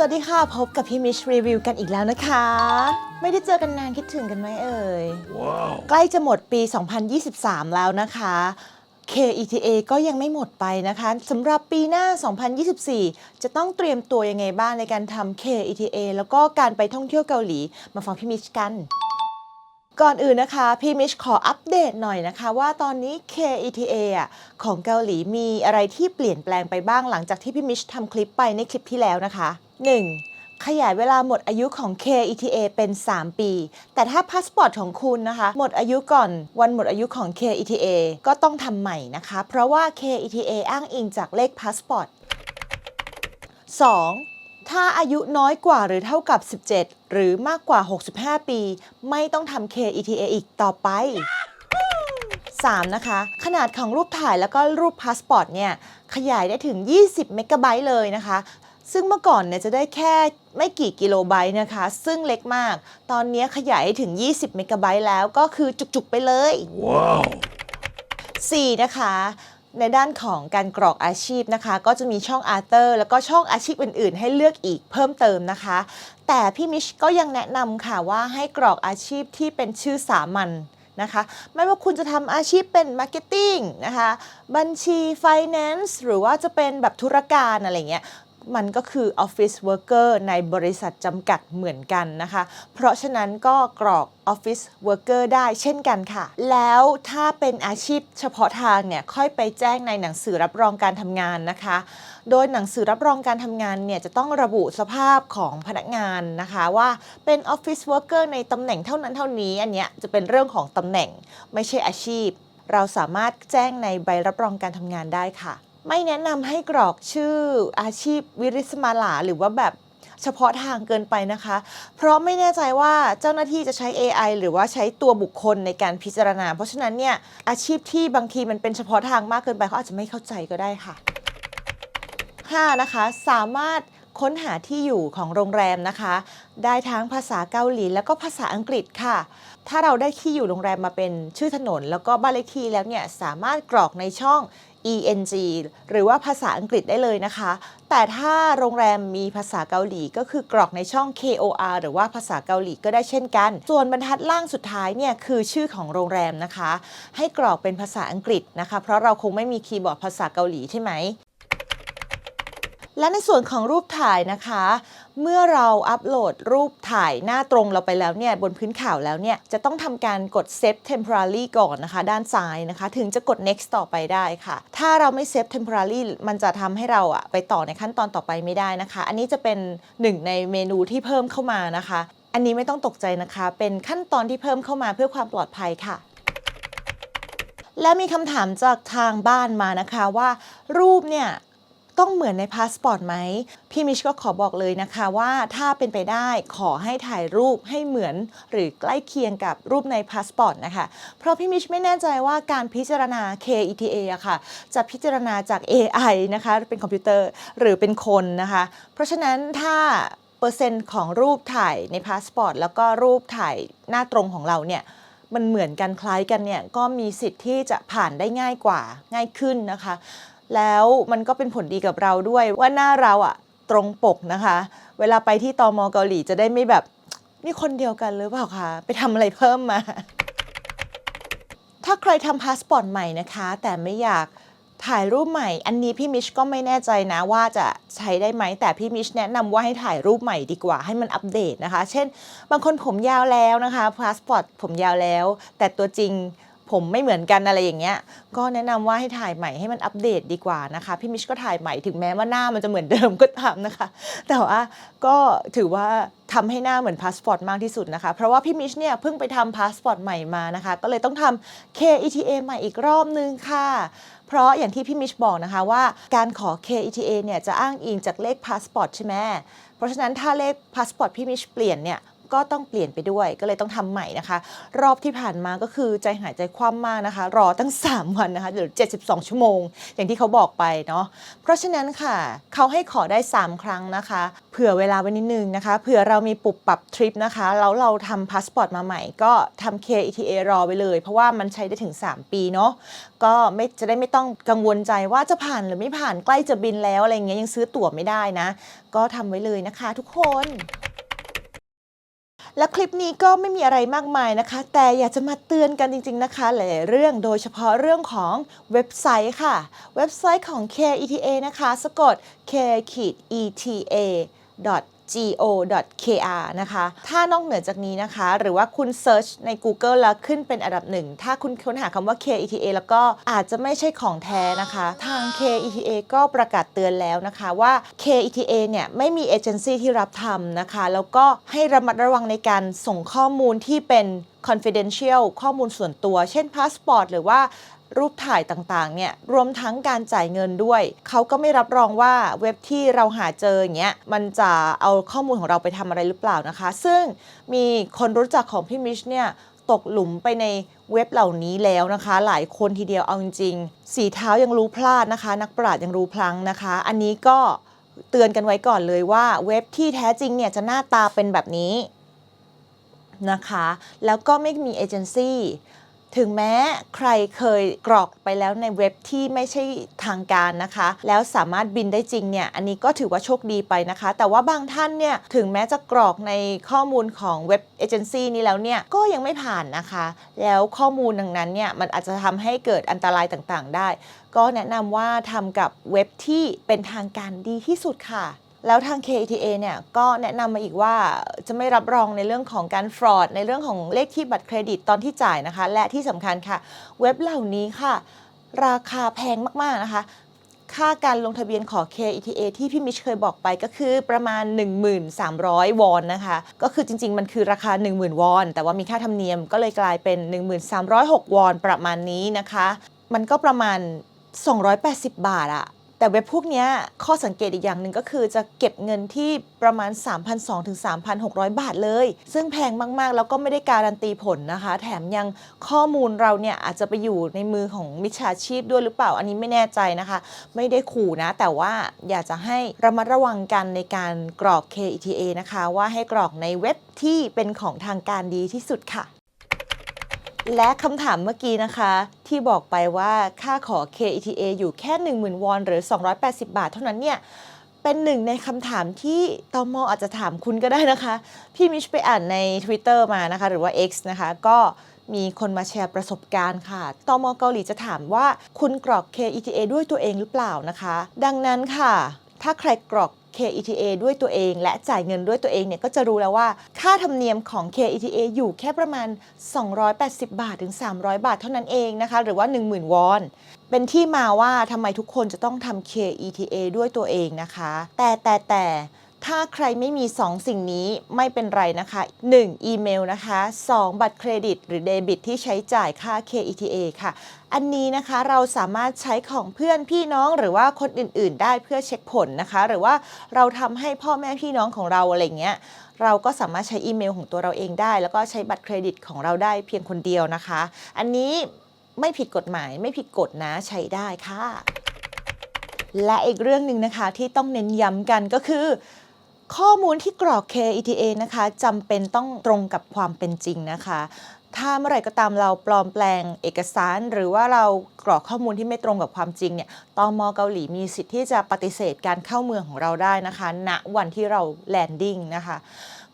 สวัสดีค่ะ พบกับพี่มิชรีวิวกันอีกแล้วนะคะ ไม่ได้เจอกันนานคิดถึงกันไหมเอ่ยใกล้จะหมดปี 2023 แล้วนะคะ KETA ก็ยังไม่หมดไปนะคะสำหรับปีหน้า 2024 จะต้องเตรียมตัวยังไงบ้างในการทำ KETA แล้วก็การไปท่องเที่ยวเกาหลี มาฟังพี่มิชกัน ก่อนอื่นนะคะพี่มิชขออัปเดตหน่อยนะคะ ว่าตอนนี้ KETA อะของเกาหลีมีอะไรที่เปลี่ยนแปลงไปบ้างหลังจากที่พี่มิชทำคลิปไปในคลิปที่แล้วนะคะ 1. ขยายเวลาหมดอายุของ KETA เป็น 3 ปี แต่ถ้าพาสปอร์ตของคุณนะคะ หมดอายุก่อนวันหมดอายุของ KETA ก็ต้องทำใหม่นะคะ เพราะว่า KETA อ้างอิงจากเลขพาสปอร์ต 2. ถ้าอายุน้อยกว่าหรือเท่ากับ 17 หรือมากกว่า 65 ปี ไม่ต้องทำ KETA อีกต่อไป 3. นะคะ ขนาดของรูปถ่ายแล้วก็รูปพาสปอร์ตเนี่ย ขยายได้ถึง 20 เมกะไบต์เลยนะคะ ซึ่งเมื่อก่อนเนี่ยจะได้แค่ไม่กี่กิโลไบต์นะคะ ซึ่งเล็กมาก ตอนนี้ขยายให้ถึง 20 เมกะไบต์แล้วก็คือจุกๆไปเลย Wow. 4นะคะ ในด้านของการกรอกอาชีพนะคะ ก็จะมีช่องอาร์เตอร์แล้วก็ช่องอาชีพอื่นๆ ให้เลือกอีกเพิ่มเติมนะคะ แต่พี่มิชก็ยังแนะนำค่ะว่าให้กรอกอาชีพที่เป็นชื่อสามัญนะคะ ไม่ว่าคุณจะทำอาชีพเป็นมาร์เก็ตติ้งนะคะ บัญชีไฟแนนซ์หรือว่าจะเป็นแบบธุรการอะไรเงี้ย มันก็คือ Office Worker ในบริษัทจำกัดเหมือนกันนะคะ เพราะฉะนั้นก็กรอก Office Worker ได้เช่นกันค่ะ แล้วถ้าเป็นอาชีพเฉพาะทางเนี่ย ค่อยไปแจ้งในหนังสือรับรองการทำงานนะคะ โดยหนังสือรับรองการทำงานเนี่ยจะต้องระบุสภาพของพนักงานนะคะว่าเป็น Office Worker ในตำแหน่งเท่านั้นเท่านี้ อันเนี้ยจะเป็นเรื่องของตำแหน่งไม่ใช่อาชีพ เราสามารถแจ้งในใบรับรองการทำงานได้ค่ะ ไม่แนะนำให้กรอกชื่ออาชีพวิริสมาลาหรือว่าแบบเฉพาะทางเกินไปนะคะ เพราะไม่แน่ใจว่าเจ้าหน้าที่จะใช้ AI หรือว่าใช้ตัวบุคคลในการพิจารณา เพราะฉะนั้นเนี่ยอาชีพที่บางทีมันเป็นเฉพาะทางมากเกินไปเขาอาจจะไม่เข้าใจก็ได้ค่ะ 5. นะคะ สามารถค้นหาที่อยู่ของโรงแรมนะคะ ได้ทั้งภาษาเกาหลีแล้วก็ภาษาอังกฤษค่ะ ถ้าเราได้ที่อยู่โรงแรมมาเป็นชื่อถนน แล้วก็บ้านเลขที่แล้วเนี่ยสามารถกรอกในช่อง ENG หรือว่าภาษาอังกฤษได้เลยนะคะ แต่ถ้าโรงแรมมีภาษาเกาหลีก็คือกรอกในช่อง KOR หรือว่าภาษาเกาหลีก็ได้เช่นกัน ส่วนบรรทัดล่างสุดท้ายเนี่ยคือชื่อของโรงแรมนะคะ ให้กรอกเป็นภาษาอังกฤษนะคะ เพราะเราคงไม่มีคีย์บอร์ดภาษาเกาหลีใช่ไหม และในส่วนของรูปถ่ายนะคะ เมื่อเราอัปโหลดรูปถ่ายหน้าตรงเราไปแล้วเนี่ยบนพื้นข่าวแล้วเนี่ยจะต้องทำการกด save temporary ก่อนนะคะ ด้านซ้ายนะคะ ถึงจะกด next ต่อไปได้ค่ะ ถ้าเราไม่ save temporary มันจะทำให้เราอะไปต่อในขั้นตอนต่อไปไม่ได้นะคะ อันนี้จะเป็นหนึ่งในเมนูที่เพิ่มเข้ามานะคะ อันนี้ไม่ต้องตกใจนะคะ เป็นขั้นตอนที่เพิ่มเข้ามาเพื่อความปลอดภัยค่ะและมีคำถามจากทางบ้านมานะคะว่า รูปเนี่ย ต้องเหมือนในพาสปอร์ตไหมพี่มิชก็ขอบอกเลยนะคะว่าถ้าเป็นไปได้ขอให้ถ่ายรูปให้เหมือนหรือใกล้เคียงกับรูปในพาสปอร์ตนะคะ เพราะพี่มิชไม่แน่ใจว่าการพิจารณา KETA อะค่ะ จะพิจารณาจาก AI นะคะเป็นคอมพิวเตอร์หรือเป็นคนนะคะ เพราะฉะนั้นถ้าเปอร์เซ็นต์ของรูปถ่ายในพาสปอร์ตแล้วก็รูปถ่ายหน้าตรงของเราเนี่ยมันเหมือนกันคล้ายกันเนี่ยก็มีสิทธิ์ที่จะผ่านได้ง่ายกว่าง่ายขึ้นนะคะ แล้วมันก็เป็นผลดีกับเราด้วยว่าหน้าเราอะตรงปกนะคะ เวลาไปที่ตอมเกาหลีจะได้ไม่แบบนี่คนเดียวกันหรือเปล่าคะไปทำอะไรเพิ่มมา ถ้าใครทำพาสปอร์ตใหม่นะคะ แต่ไม่อยากถ่ายรูปใหม่ อันนี้พี่มิชก็ไม่แน่ใจนะว่าจะใช้ได้ไหม แต่พี่มิชแนะนำว่าให้ถ่ายรูปใหม่ดีกว่าให้มันอัปเดตนะคะ เช่น บางคนผมยาวแล้วนะคะพาสปอร์ตผมยาวแล้ว แต่ตัวจริง ผมไม่เหมือนกันอะไรอย่างเงี้ย ก็แนะนำว่าให้ถ่ายใหม่ให้มันอัปเดตดีกว่านะคะ พี่มิชก็ถ่ายใหม่ถึงแม้ว่าหน้ามันจะเหมือนเดิมก็ตามนะคะ แต่ว่าก็ถือว่าทำให้หน้าเหมือนพาสปอร์ตมากที่สุดนะคะ เพราะว่าพี่มิชเนี่ยเพิ่งไปทำพาสปอร์ตใหม่มานะคะ ก็เลยต้องทำ KETA ใหม่อีกรอบนึงค่ะเพราะอย่างที่พี่มิชบอกนะคะว่าการขอ KETA เนี่ยจะอ้างอิงจากเลขพาสปอร์ตใช่ไหมเพราะฉะนั้นถ้าเลขพาสปอร์ตพี่มิชเปลี่ยนเนี่ย ก็ต้องเปลี่ยนไปด้วย ก็เลยต้องทำใหม่นะคะ รอบที่ผ่านมาก็คือใจหายใจคว่ำมากนะคะ รอตั้ง 3 วันนะคะหรือ72 ชั่วโมง อย่างที่เขาบอกไปเนาะเพราะฉะนั้นค่ะ เขาให้ขอได้ 3 ครั้งนะคะ เผื่อเวลาไว้นิดนึงนะคะเผื่อเรามีปุบปรับทริปนะคะแล้วเราทำพาสปอร์ตมาใหม่ก็ทำ KETA รอไว้เลย เพราะว่ามันใช้ได้ถึง 3 ปีเนาะก็ไม่จะได้ไม่ต้องกังวลใจว่าจะผ่านหรือไม่ผ่านใกล้จะบินแล้วอะไรเงี้ยยังซื้อตั๋วไม่ได้นะ ก็ทำไว้เลยนะคะทุกคน และคลิปนี้ก็ไม่มีอะไรมากมายนะคะ แต่อยากจะมาเตือนกันจริง ๆนะคะ หลายเรื่องโดยเฉพาะเรื่องของเว็บไซต์ค่ะ เว็บไซต์ของ KETA นะคะ สะกด go.kr นะคะ ถ้านอกเหนือจากนี้นะคะ หรือว่าคุณ Search ใน Google แล้วขึ้นเป็นอันดับหนึ่ง ถ้าคุณค้นหาคำว่า KETA แล้วก็อาจจะไม่ใช่ของแท้นะคะ ทาง KETA ก็ประกาศเตือนแล้วนะคะว่า KETA เนี่ยไม่มีเอเจนซี่ที่รับทำนะคะ แล้วก็ให้ระมัดระวังในการส่งข้อมูลที่เป็น confidential ข้อมูลส่วนตัว เช่นพาสปอร์ตหรือว่า รูปถ่ายต่างๆ เนี่ย รวมทั้งการจ่ายเงินด้วย เขาก็ไม่รับรองว่าเว็บที่เราหาเจออย่างเงี้ย มันจะเอาข้อมูลของเราไปทำอะไรหรือเปล่านะคะ ซึ่งมีคนรู้จักของพี่มิชเนี่ยตกหลุมไปในเว็บเหล่านี้แล้วนะคะ หลายคนทีเดียวเอาจริงๆ สีเท้ายังรู้พลาดนะคะ นักปราชญ์ยังรู้พลังนะคะ อันนี้ก็เตือนกันไว้ก่อนเลยว่าเว็บที่แท้จริงเนี่ยจะหน้าตาเป็นแบบนี้นะคะ แล้วก็ไม่มีเอเจนซี่ ถึงแม้ใครเคยกรอกไปแล้วในเว็บที่ไม่ใช่ทางการนะคะ แล้วสามารถบินได้จริงเนี่ย อันนี้ก็ถือว่าโชคดีไปนะคะ แต่ว่าบางท่านเนี่ย ถึงแม้จะกรอกในข้อมูลของเว็บเอเจนซี่นี้แล้วเนี่ย ก็ยังไม่ผ่านนะคะ แล้วข้อมูลดังนั้นเนี่ย มันอาจจะทำให้เกิดอันตรายต่างๆ ได้ ก็แนะนำว่าทำกับเว็บที่เป็นทางการดีที่สุดค่ะ แล้วทาง KETA เนี่ยก็แนะนำมาอีกว่าจะไม่รับรองในเรื่องของการฟรอด ในเรื่องของเลขที่บัตรเครดิตตอนที่จ่ายนะคะ และที่สำคัญค่ะ เว็บเหล่านี้ค่ะ ราคาแพงมาก ๆ นะคะ ค่าการลงทะเบียนขอ KETA ที่พี่มิชเคยบอกไปก็คือประมาณ 1,300 วอนนะคะ ก็คือจริง ๆ มันคือราคา 10,000 วอน แต่ว่ามีค่าธรรมเนียมก็เลยกลายเป็น 1,306 วอนประมาณนี้นะคะ มันก็ประมาณ 280 บาทอะ แต่เว็บพวกนี้ข้อสังเกตอีกอย่างหนึ่งก็คือจะเก็บเงินที่ประมาณ 3,200ถึง3,600 บาทเลย ซึ่งแพงมากๆ แล้วก็ไม่ได้การันตีผลนะคะ แถมยังข้อมูลเราเนี่ยอาจจะไปอยู่ในมือของมิจฉาชีพด้วยหรือเปล่า อันนี้ไม่แน่ใจนะคะ ไม่ได้ขู่นะ แต่ว่าอยากจะให้ระมัดระวังกันในการกรอก KETA นะคะ ว่าให้กรอกในเว็บที่เป็นของทางการดีที่สุดค่ะ และคำถามเมื่อกี้นะคะ ที่บอกไปว่าค่าขอ KETA อยู่แค่ 10,000 วอน หรือ 280 บาท เท่านั้นเนี่ย เป็นหนึ่งในคำถามที่ตมอาจจะถามคุณก็ได้นะคะ พี่มิชไปอ่านใน Twitter มานะคะ หรือว่า X นะคะ ก็มีคนมาแชร์ประสบการณ์ค่ะตมเกาหลีจะถามว่าคุณกรอก KETA ด้วยตัวเองหรือเปล่านะคะ ดังนั้นค่ะ ถ้าใครกรอก KETA ด้วยตัวเอง และจ่ายเงินด้วยตัวเองเนี่ยก็จะรู้แล้วว่า ค่าธรรมเนียมของ KETA อยู่แค่ประมาณ 280 บาทถึง 300 บาทเท่านั้นเองนะคะ หรือว่า 10,000 วอน เป็นที่มาว่าทำไมทุกคนจะต้องทำ KETA ด้วยตัวเองนะคะ แต่แต่แต่ ถ้าใครไม่มี 2 สิ่งนี้ไม่เป็นไรนะคะ 1. อีเมลนะคะ 2. บัตรเครดิต หรือเดบิตที่ใช้จ่ายค่า KETA ค่ะ อันนี้นะคะเราสามารถใช้ของเพื่อนพี่น้องหรือว่าคนอื่นๆ ได้เพื่อเช็คผลนะคะ หรือว่าเราทำให้พ่อแม่พี่น้องของเราอะไรเงี้ยเราก็สามารถใช้อีเมลของตัวเราเองได้ แล้วก็ใช้บัตรเครดิตของเราได้เพียงคนเดียวนะคะ อันนี้ไม่ผิดกฎหมายไม่ผิดกฎนะใช้ได้ค่ะ และอีกเรื่องหนึ่งนะคะที่ต้องเน้นย้ำกันก็คือ ข้อมูลที่กรอก KETA นะคะจำเป็นต้องตรงกับความเป็นจริงนะคะ ถ้าเมื่อไหร่ก็ตามเราปลอมแปลงเอกสาร หรือว่าเรากรอกข้อมูลที่ไม่ตรงกับความจริงเนี่ยตมเกาหลีมีสิทธิ์ที่จะปฏิเสธการเข้าเมืองของเราได้นะคะ ณวันที่เราแลนดิ้งนะคะ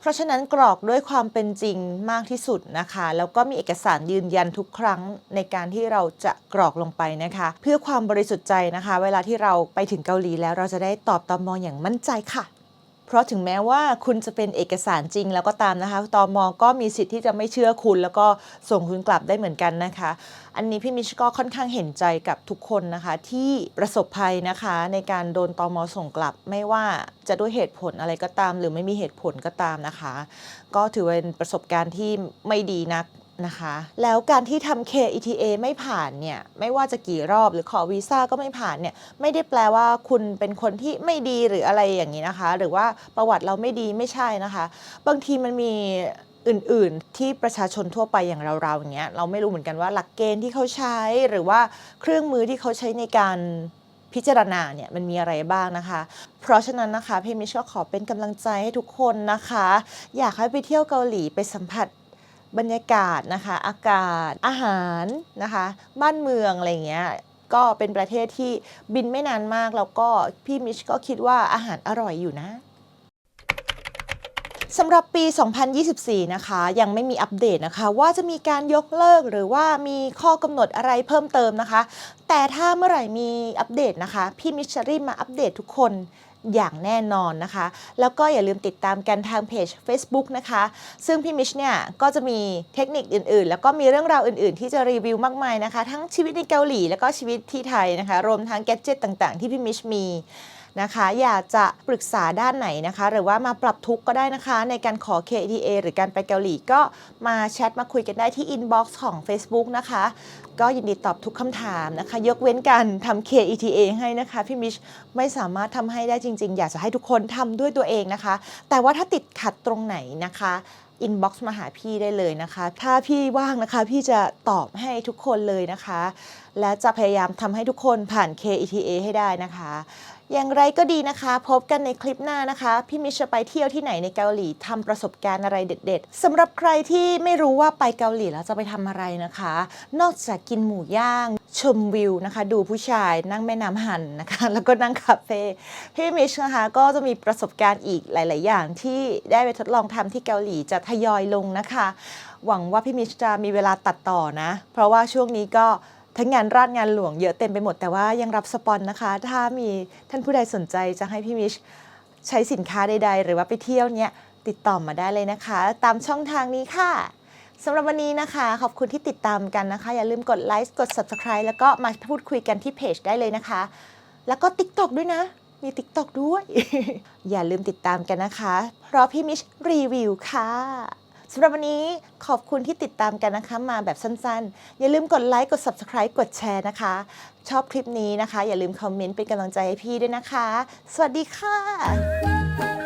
เพราะฉะนั้นกรอกด้วยความเป็นจริงมากที่สุดนะคะ แล้วก็มีเอกสารยืนยันทุกครั้งในการที่เราจะกรอกลงไปนะคะ เพื่อความบริสุทธิ์ใจนะคะ เวลาที่เราไปถึงเกาหลีแล้วเราจะได้ตอบตมอย่างมั่นใจค่ะ เพราะถึงแม้ว่าคุณจะเป็นเอกสารจริงแล้วก็ตามนะคะตอมอก็มีสิทธิ์ที่จะไม่เชื่อคุณ แล้วก็ส่งคุณกลับได้เหมือนกันนะคะ อันนี้พี่มิชก็ค่อนข้างเห็นใจกับทุกคนนะคะ ที่ประสบภัยนะคะในการโดนตอมอส่งกลับ ไม่ว่าจะด้วยเหตุผลอะไรก็ตาม หรือไม่มีเหตุผลก็ตามนะคะ ก็ถือเป็นประสบการณ์ที่ไม่ดีนัก นะคะ แล้วการที่ทำ KETA ไม่ผ่านเนี่ย ไม่ว่าจะกี่รอบหรือขอวีซ่าก็ไม่ผ่านเนี่ย ไม่ได้แปลว่าคุณเป็นคนที่ไม่ดีหรืออะไรอย่างนี้นะคะ หรือว่าประวัติเราไม่ดีไม่ใช่นะคะ บางทีมันมีอื่นๆ ที่ประชาชนทั่วไปอย่างเราๆอย่างเงี้ย เราไม่รู้เหมือนกันว่าหลักเกณฑ์ที่เขาใช้หรือว่าเครื่องมือที่เขาใช้ในการพิจารณาเนี่ยมันมีอะไรบ้างนะคะ เพราะฉะนั้นนะคะพี่มิชก็ขอเป็นกำลังใจให้ทุกคนนะคะ อยากให้ไปเที่ยวเกาหลีไปสัมผัส บรรยากาศนะคะ อากาศอาหารนะคะ บ้านเมืองอะไรเงี้ยก็เป็นประเทศที่บินไม่นานมากแล้วก็พี่มิชก็คิดว่าอาหารอร่อยอยู่นะสำหรับปี 2024 นะคะ ยังไม่มีอัปเดตนะคะ ว่าจะมีการยกเลิกหรือว่ามีข้อกำหนดอะไรเพิ่มเติมนะคะ แต่ถ้าเมื่อไหร่มีอัปเดตนะคะ พี่มิชจะรีบมาอัปเดตทุกคน อย่างแน่นอนนะคะ แล้วก็อย่าลืมติดตามกันทางเพจ Facebook นะคะ ซึ่งพี่มิชเนี่ยก็จะมีเทคนิคอื่นๆ แล้วก็มีเรื่องราวอื่นๆ ที่จะรีวิวมากมายนะคะ ทั้งชีวิตในเกาหลีแล้วก็ชีวิตที่ไทยนะคะ รวมทั้งแกจิตต่างๆ ที่พี่มิชมีนะคะอยากจะปรึกษาด้านไหนนะคะ หรือว่ามาปรับทุกข์ก็ได้นะคะ ในการขอ KTA หรือการไปเกาหลีก็มาแชทมาคุยกันได้ที่ inbox ของ Facebook นะคะ ก็ยินดีตอบทุกคำถามนะคะ ยกเว้นการทำ KETA ให้นะคะพี่มิชไม่สามารถทำให้ได้จริง ๆ อยากจะให้ทุกคนทำด้วยตัวเองนะคะ แต่ว่าถ้าติดขัดตรงไหนนะคะอินบ็อกซ์มาหาพี่ได้เลยนะคะ ถ้าพี่ว่างนะคะ พี่จะตอบให้ทุกคนเลยนะคะ และจะพยายามทำให้ทุกคนผ่าน KETA ให้ได้นะคะ อย่างไรก็ดีนะคะ พบกันในคลิปหน้านะคะ พี่มิชจะไปเที่ยวที่ไหนในเกาหลีทำประสบการณ์อะไรเด็ด ๆสำหรับใครที่ไม่รู้ว่าไปเกาหลีแล้วจะไปทำอะไรนะคะ นอกจากกินหมูย่าง ชมวิวนะคะ ดูผู้ชายนั่งแม่น้ำหันนะคะ แล้วก็นั่งคาเฟ่พี่มิชนะคะก็จะมีประสบการณ์อีกหลาย ๆ อย่างที่ได้ไปทดลองทำที่เกาหลีจะทยอยลงนะคะ หวังว่าพี่มิชจะมีเวลาตัดต่อนะ เพราะว่าช่วงนี้ก็ ทั้งงานราชงานหลวงเยอะเต็มไปหมดแต่ว่ายังรับสปอนนะคะ ถ้ามีท่านผู้ใดสนใจจะให้พี่มิชใช้สินค้าใด ๆ หรือว่าไปเที่ยวเนี่ยติดต่อมาได้เลยนะคะ ตามช่องทางนี้ค่ะสำหรับวันนี้นะคะ ขอบคุณที่ติดตามกันนะคะ อย่าลืมกดไลค์กด Subscribe แล้วก็มาพูดคุยกันที่เพจได้เลยนะคะ แล้วก็ TikTok ด้วยนะ มี TikTok ด้วย อย่าลืมติดตามกันนะคะ เพราะพี่มิชรีวิวค่ะ สำหรับวันนี้ขอบคุณที่ติดตามกันนะคะมาแบบสั้นๆ อย่าลืมกดไลค์กด Subscribe กดแชร์นะคะ ชอบคลิปนี้นะคะ อย่าลืมคอมเมนต์เป็นกำลังใจให้พี่ด้วยนะคะ สวัสดีค่ะ